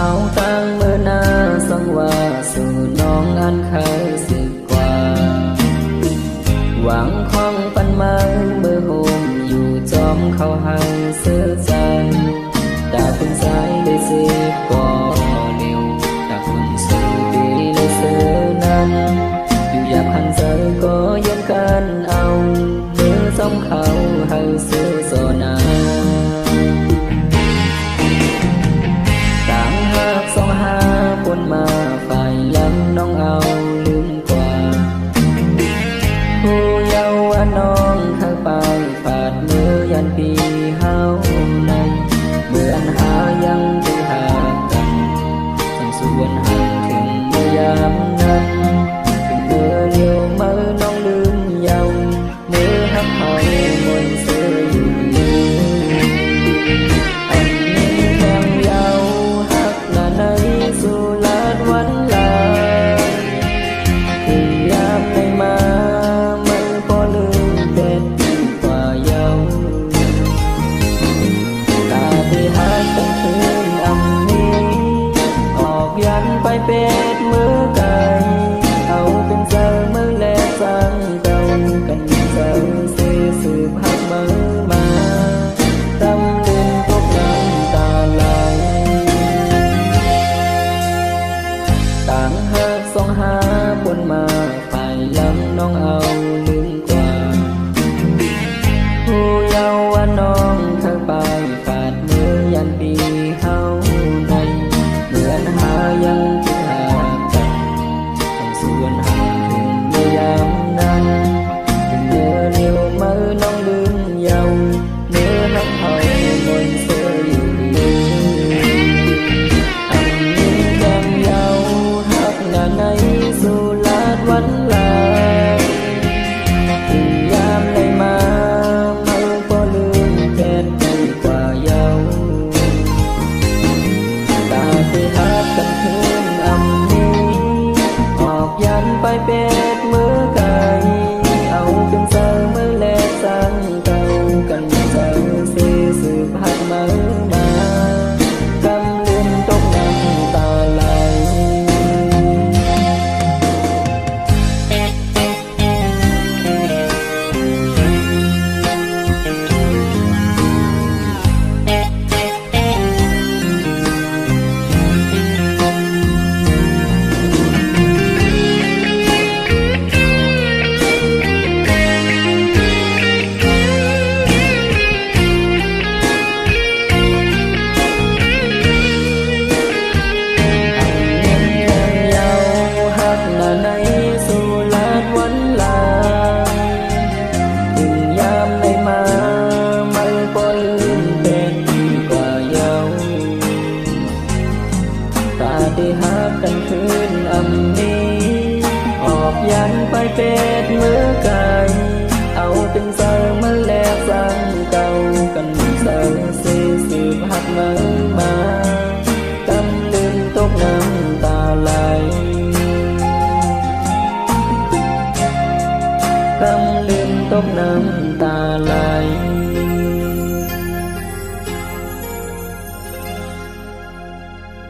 เขาตั้งเมื่อนาสังวาสู่น้องอันเคยสึกกว่า หวังคองปันมัเมื่อโฮมอยู่จอมเขาให้เสื้อใจแต่คุณสาได้สิบกว่า เยาวน้องหักไปฝาดมือยันพี ไปเป็ดมือไก่เอาเป็นเจอมือแลจังเก่กันเจอเสสืบหักมือมาตำลืมพวกน้ำตาไหลต่างหากสองหาคนมาไปลำน้องเอา been ปาฏิหาริย์กันคืนอันนี้ออกยันไปเป็ดมือกันเอาเป็นสริมมาแลกสร่างเก่ากันสริมสีสืบหักมันมากำลืมตกน้ำตาไหลกำลืมตกน้ำตาไหล